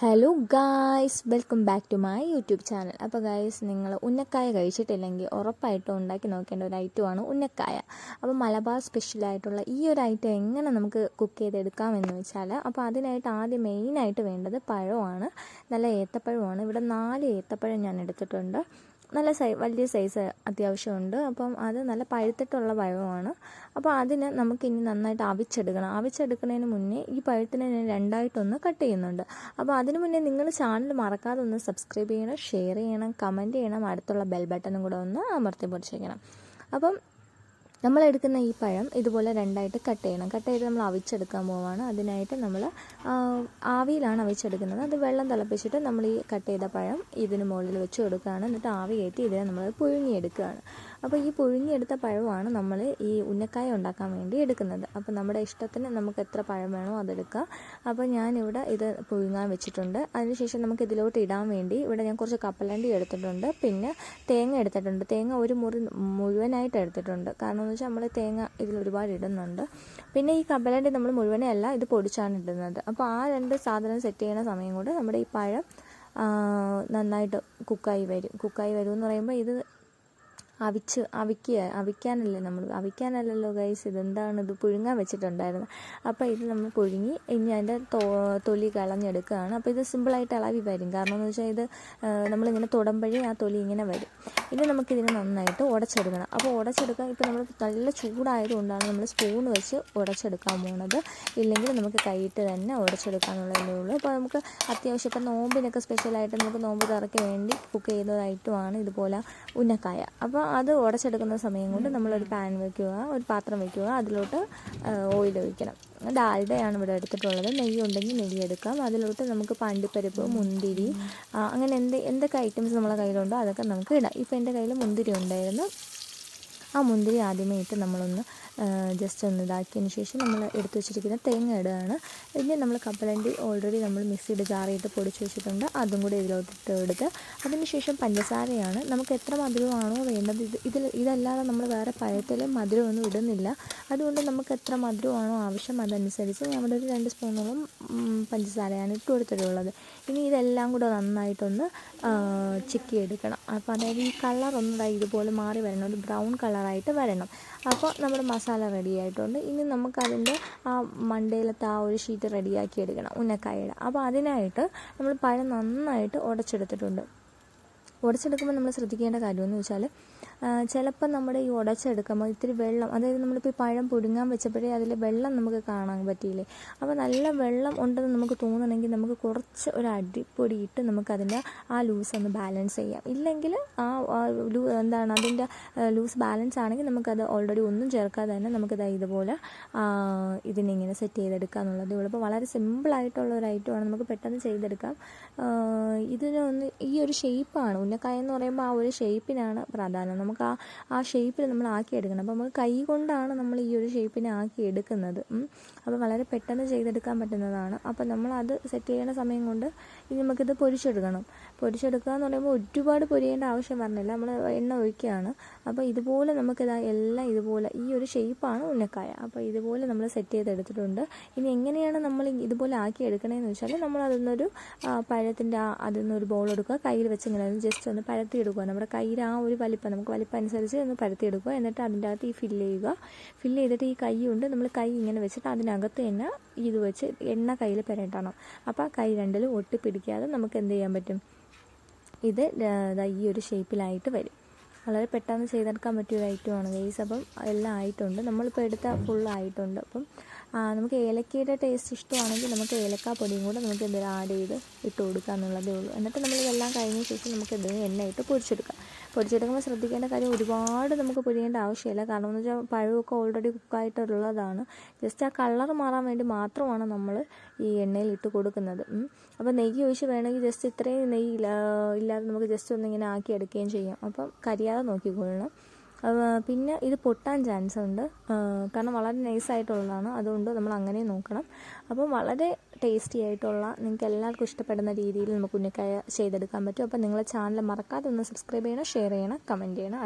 Hello guys welcome back to my YouTube channel അപ്പോൾ guys നിങ്ങൾ ഉന്നക്കായ കഴിച്ചിട്ടില്ലെങ്കിൽ ഉറപ്പായിട്ടും ഉണ്ടാക്കി നോക്കേണ്ട ഒരു ഐറ്റമാണ് ഉന്നക്കായ. അപ്പോൾ മലബാർ സ്പെഷ്യലായിട്ടുള്ള ഈ ഒരു ഐറ്റം എങ്ങനെ നമുക്ക് കുക്ക് ചെയ്തെടുക്കാമെന്ന് വെച്ചാൽ അപ്പോൾ അതിനായിട്ട് ആദ്യം മെയിനായിട്ട് വേണ്ടത് പഴമാണ്. നല്ല ഏത്തപ്പഴമാണ്. ഇവിടെ നാല് ഏത്തപ്പഴം ഞാൻ എടുത്തിട്ടുണ്ട്. നല്ല സൈ വലിയ സൈസ് അത്യാവശ്യമുണ്ട്. അപ്പം അത് നല്ല പഴുത്തിട്ടുള്ള പഴമാണ്. അപ്പോൾ അതിന് നമുക്കിനി നന്നായിട്ട് അവിച്ചെടുക്കണം. അവിച്ചെടുക്കുന്നതിന് മുന്നേ ഈ പഴത്തിനെ ഞാൻ രണ്ടായിട്ടൊന്ന് കട്ട് ചെയ്യുന്നുണ്ട്. അപ്പോൾ അതിന് മുന്നേ നിങ്ങൾ ചാനൽ മറക്കാതെ ഒന്ന് സബ്സ്ക്രൈബ് ചെയ്യണം ഷെയർ ചെയ്യണം കമന്റ് ചെയ്യണം. അടുത്തുള്ള ബെൽ ബട്ടണും കൂടെ ഒന്ന് അമർത്തി പൊടിച്ചേക്കണം. അപ്പം നമ്മൾ എടുക്കുന്ന ഈ പഴം ഇതുപോലെ രണ്ടായിട്ട് കട്ട് ചെയ്യണം. കട്ട് ചെയ്ത് നമ്മൾ അവിച്ചെടുക്കാൻ പോവാണ്. അതിനായിട്ട് നമ്മൾ ആവിയിലാണ് അവിച്ചെടുക്കുന്നത്. അത് വെള്ളം തിളപ്പിച്ചിട്ട് നമ്മൾ ഈ കട്ട് ചെയ്ത പഴം ഇതിന് മുകളിൽ വെച്ച് കൊടുക്കുകയാണ്. എന്നിട്ട് ആവി കയറ്റി ഇതിനെ നമ്മൾ പുഴുങ്ങിയെടുക്കുകയാണ്. അപ്പോൾ ഈ പുഴുങ്ങിയെടുത്ത പഴമാണ് നമ്മൾ ഈ ഉന്നക്കായ ഉണ്ടാക്കാൻ വേണ്ടി എടുക്കുന്നത്. അപ്പോൾ നമ്മുടെ ഇഷ്ടത്തിന് നമുക്ക് എത്ര പഴം വേണോ അതെടുക്കാം. അപ്പോൾ ഞാനിവിടെ ഇത് പുഴുങ്ങാൻ വെച്ചിട്ടുണ്ട്. അതിനുശേഷം നമുക്ക് ഇതിലോട്ട് ഇടാൻ വേണ്ടി ഇവിടെ ഞാൻ കുറച്ച് കപ്പലണ്ടി എടുത്തിട്ടുണ്ട്. പിന്നെ തേങ്ങ എടുത്തിട്ടുണ്ട്. തേങ്ങ ഒരു മുറി മുഴുവനായിട്ട് എടുത്തിട്ടുണ്ട്. കാരണം എന്ന് വെച്ചാൽ നമ്മൾ തേങ്ങ ഇതിൽ ഒരുപാട് ഇടുന്നുണ്ട്. പിന്നെ ഈ കപ്പലണ്ടി നമ്മൾ മുഴുവനേ അല്ല ഇത് പൊടിച്ചാണ് ഇടുന്നത്. അപ്പോൾ ആ രണ്ട് സാധനം സെറ്റ് ചെയ്യുന്ന സമയം കൊണ്ട് നമ്മുടെ ഈ പഴം നന്നായിട്ട് കുക്കായി വരും. കുക്കായി വരും എന്ന് പറയുമ്പോൾ ഇത് അവിച്ച് അവിക്കുക അവിക്കാനല്ലേ നമ്മൾ അവിക്കാനല്ലല്ലോ ഗൈസ് ഇതെന്താണ്? ഇത് പുഴുങ്ങാൻ വെച്ചിട്ടുണ്ടായിരുന്നത് അപ്പോൾ ഇത് നമ്മൾ പുഴുങ്ങി ഇനി അതിന്റെ തൊലി കളഞ്ഞെടുക്കുകയാണ്. അപ്പോൾ ഇത് സിമ്പിളായിട്ട് ഇളവി വരും. കാരണം എന്ന് വെച്ചാൽ ഇത് നമ്മളിങ്ങനെ തുടമ്പഴേ ആ തൊലി ഇങ്ങനെ വരും. ഇനി നമുക്കിതിനെ നന്നായിട്ട് ഉടച്ചെടുക്കണം. അപ്പോൾ ഉടച്ചെടുക്കാൻ ഇപ്പോൾ നമ്മൾ നല്ല ചൂടായതുകൊണ്ടാണ് നമ്മൾ സ്പൂൺ വെച്ച് ഉടച്ചെടുക്കാൻ പോകുന്നത് ഇല്ലെങ്കിൽ നമുക്ക് കൈയിട്ട് തന്നെ ഉടച്ചെടുക്കാനുള്ളതേ ഉള്ളൂ. അപ്പോൾ നമുക്ക് അത്യാവശ്യം ഇപ്പോൾ നോമ്പിനൊക്കെ സ്പെഷ്യലായിട്ട് നമുക്ക് നോമ്പ് തറയ്ക്ക് വേണ്ടി കുക്ക് ചെയ്തതായിട്ടുമാണ് ഇതുപോലെ ഉന്നക്കായ. അപ്പോൾ അത് ഉടച്ചെടുക്കുന്ന സമയം കൊണ്ട് നമ്മളൊരു പാൻ വയ്ക്കുക ഒരു പാത്രം വയ്ക്കുക അതിലോട്ട് ഓയിൽ ഒഴിക്കണം. ഡാൽഡയാണ് ഇവിടെ എടുത്തിട്ടുള്ളത്. നെയ്യ് ഉണ്ടെങ്കിൽ നെയ്യ് എടുക്കാം. അതിലോട്ട് നമുക്ക് പണ്ടിപ്പരിപ്പ് മുന്തിരി അങ്ങനെ എന്ത് എന്തൊക്കെ ഐറ്റംസ് നമ്മളെ കയ്യിലുണ്ടോ അതൊക്കെ നമുക്ക് ഇടാം. ഇപ്പോൾ എന്റെ കയ്യിൽ മുന്തിരി ഉണ്ടായിരുന്നു. ആ മുന്തിരി ആദ്യമേ ഇട്ട് നമ്മളൊന്ന് ജസ്റ്റ് ഒന്ന് ഇതാക്കിയതിന് ശേഷം നമ്മൾ എടുത്തു വെച്ചിരിക്കുന്ന തേങ്ങ ഇടുകയാണ്. ഇനി നമ്മൾ കപ്പലണ്ടി ഓൾറെഡി നമ്മൾ മിക്സിയുടെ ജാറിയിട്ട് പൊടിച്ച് വെച്ചിട്ടുണ്ട്. അതും കൂടി ഇതിലോട്ടിട്ട് എടുത്ത് അതിന് ശേഷം പഞ്ചസാരയാണ്. നമുക്ക് എത്ര മധുരമാണോ വേണ്ടത് ഇത് ഇതിൽ ഇതല്ലാതെ നമ്മൾ വേറെ പഴത്തിൽ മധുരമൊന്നും ഇടുന്നില്ല. അതുകൊണ്ട് നമുക്ക് എത്ര മധുരമാണോ ആവശ്യം അതനുസരിച്ച് നമ്മുടെ ഒരു രണ്ട് സ്പൂണോളം പഞ്ചസാരയാണ് ഇട്ട് കൊടുത്തിട്ടുള്ളത്. ഇനി ഇതെല്ലാം കൂടെ നന്നായിട്ടൊന്ന് ചിക്കി എടുക്കണം അപ്പോൾ അതായത് ഈ കളർ ഒന്ന് ഇതുപോലെ മാറി വരണം. ഒരു ബ്രൗൺ കളറായിട്ട് വരണം. അപ്പോൾ നമ്മുടെ മസാല റെഡി ആയിട്ടുണ്ട്. ഇനി നമുക്കതിന്റെ ആ മണ്ടയിലത്തെ ആ ഒരു ഷീറ്റ് റെഡിയാക്കി എടുക്കണം ഉന്നക്കായയുടെ. അപ്പോൾ അതിനായിട്ട് നമ്മൾ പഴം നന്നായിട്ട് ഉടച്ചെടുത്തിട്ടുണ്ട്. ഉടച്ചെടുക്കുമ്പോൾ നമ്മൾ ശ്രദ്ധിക്കേണ്ട കാര്യമെന്ന് വെച്ചാൽ ചിലപ്പോൾ നമ്മുടെ ഈ ഉടച്ചെടുക്കുമ്പോൾ ഇത്തിരി വെള്ളം അതായത് നമ്മളിപ്പോൾ ഈ പഴം പുഴുങ്ങാൻ വെച്ചപ്പോഴേ അതിൽ വെള്ളം നമുക്ക് കാണാൻ പറ്റിയില്ലേ? അപ്പോൾ നല്ല വെള്ളം ഉണ്ടെന്ന് നമുക്ക് തോന്നണമെങ്കിൽ നമുക്ക് കുറച്ച് ഒരു അടിപ്പൊടി ഇട്ട് നമുക്കതിന്റെ ആ ലൂസ് ഒന്ന് ബാലൻസ് ചെയ്യാം. ഇല്ലെങ്കിൽ ആ എന്താണ് അതിന്റെ ലൂസ് ബാലൻസ് ആണെങ്കിൽ നമുക്കത് ഓൾറെഡി ഒന്നും ചേർക്കാതെ തന്നെ നമുക്കിത് ഇതുപോലെ ഇതിനിങ്ങനെ സെറ്റ് ചെയ്തെടുക്കുക എന്നുള്ളതേ ഉള്ളൂ. അപ്പോൾ വളരെ സിമ്പിളായിട്ടുള്ള ഒരു ഐറ്റം ആണ് നമുക്ക് പെട്ടെന്ന് ചെയ്തെടുക്കാം. ഇതിനൊന്ന് ഈ ഒരു ഷേപ്പാണ്. ഉന്നക്കായ എന്ന് പറയുമ്പോൾ ആ ഒരു ഷേപ്പിനാണ് പ്രാധാന്യം. നമുക്ക് ആ ആ ഷേപ്പിൽ നമ്മൾ ആക്കി എടുക്കണം അപ്പോൾ നമുക്ക് കൈ കൊണ്ടാണ് നമ്മൾ ഈ ഒരു ഷേപ്പിനെ ആക്കി എടുക്കുന്നത് അപ്പോൾ വളരെ പെട്ടെന്ന് ചെയ്തെടുക്കാൻ പറ്റുന്നതാണ്. അപ്പോൾ നമ്മൾ അത് സെറ്റ് ചെയ്യുന്ന സമയം കൊണ്ട് ഇനി നമുക്കിത് പൊരിച്ചെടുക്കണം. പൊരിച്ചെടുക്കുക എന്ന് പറയുമ്പോൾ ഒരുപാട് പൊരിയേണ്ട ആവശ്യം പറഞ്ഞില്ല നമ്മൾ എണ്ണ ഒഴിക്കുകയാണ്. അപ്പോൾ ഇതുപോലെ നമുക്കിത് എല്ലാം ഇതുപോലെ ഈ ഒരു ഷേപ്പാണ് ഉന്നക്കായ. അപ്പോൾ ഇതുപോലെ നമ്മൾ സെറ്റ് ചെയ്തെടുത്തിട്ടുണ്ട്. ഇനി എങ്ങനെയാണ് നമ്മൾ ഇതുപോലെ ആക്കി എടുക്കണതെന്ന് വെച്ചാൽ നമ്മൾ അതിന്നൊരു പഴത്തിന്റെ ആ അതിൽ നിന്നൊരു ബോൾ എടുക്കുക. കയ്യിൽ വെച്ചെങ്കിലും ജസ്റ്റ് ഒന്ന് പഴത്തി എടുക്കുക നമ്മുടെ കയ്യിൽ ആ ഒരു വലിപ്പം നമുക്ക് വലിപ്പം അനുസരിച്ച് ഒന്ന് പരത്തി എടുക്കുക എന്നിട്ട് അതിന്റെ അകത്ത് ഈ ഫില്ല് ചെയ്യുക. ഫില്ല് ചെയ്തിട്ട് ഈ കൈ കൊണ്ട് നമ്മൾ കൈ ഇങ്ങനെ വെച്ചിട്ട് അതിനകത്ത് തന്നെ ഇത് വെച്ച് എണ്ണ കയ്യിൽ പെരട്ടണം. അപ്പോൾ ആ കൈ രണ്ടിലും ഒട്ടിപ്പിടിക്കാതെ നമുക്ക് എന്ത് ചെയ്യാൻ പറ്റും? ഇത് ഈ ഒരു ഷേപ്പിലായിട്ട് വരും. വളരെ പെട്ടെന്ന് ചെയ്തെടുക്കാൻ പറ്റിയ ഒരു ആണ്. ഗൈസ് അപ്പം എല്ലാം ആയിട്ടുണ്ട്. നമ്മളിപ്പോൾ എടുത്ത ഫുൾ ആയിട്ടുണ്ട്. അപ്പം നമുക്ക് ഏലക്കയുടെ ടേസ്റ്റ് ഇഷ്ടമാണെങ്കിൽ നമുക്ക് ഏലക്ക പൊടിയും കൂടെ നമുക്ക് എന്തെങ്കിലും ആഡ് ചെയ്ത് ഇട്ട് കൊടുക്കുക എന്നുള്ളതേ ഉള്ളൂ. എന്നിട്ട് നമ്മൾ ഇതെല്ലാം കഴിഞ്ഞ ശേഷം നമുക്ക് എന്തെങ്കിലും എണ്ണ ഇട്ട് പൊരിച്ചെടുക്കാം. പൊരിച്ചെടുക്കുമ്പോൾ ശ്രദ്ധിക്കേണ്ട കാര്യം ഒരുപാട് നമുക്ക് പൊരിയേണ്ട ആവശ്യമില്ല. കാരണം എന്ന് വെച്ചാൽ പഴമൊക്കെ ഓൾറെഡി കുക്കായിട്ടുള്ളതാണ് ജസ്റ്റ് ആ കളർ മാറാൻ വേണ്ടി മാത്രമാണ് നമ്മൾ ഈ എണ്ണയിൽ ഇട്ട് കൊടുക്കുന്നത്. അപ്പോൾ നെയ്യ് ഒഴിച്ച് വേണമെങ്കിൽ ജസ്റ്റ് ഇത്രയും നെയ്യ് ഇല്ലാതെ നമുക്ക് ജസ്റ്റ് ഒന്നിങ്ങനെ ആക്കി എടുക്കുകയും ചെയ്യാം. അപ്പം കരിയാതെ നോക്കിക്കൊള്ളണം. പിന്നെ ഇത് പൊട്ടാൻ ചാൻസ് ഉണ്ട്. കാരണം വളരെ നൈസായിട്ടുള്ളതാണ് അതുകൊണ്ട് നമ്മൾ അങ്ങനെ നോക്കണം. അപ്പോൾ വളരെ ടേസ്റ്റി ആയിട്ടുള്ള നിങ്ങൾക്ക് എല്ലാവർക്കും ഇഷ്ടപ്പെടുന്ന രീതിയിൽ നമുക്ക് ഉന്നക്കായ ചെയ്തെടുക്കാൻ പറ്റും. അപ്പോൾ നിങ്ങളെ ചാനൽ മറക്കാതെ ഒന്ന് സബ്സ്ക്രൈബ് ചെയ്യണം ഷെയർ ചെയ്യണം കമന്റ് ചെയ്യണം.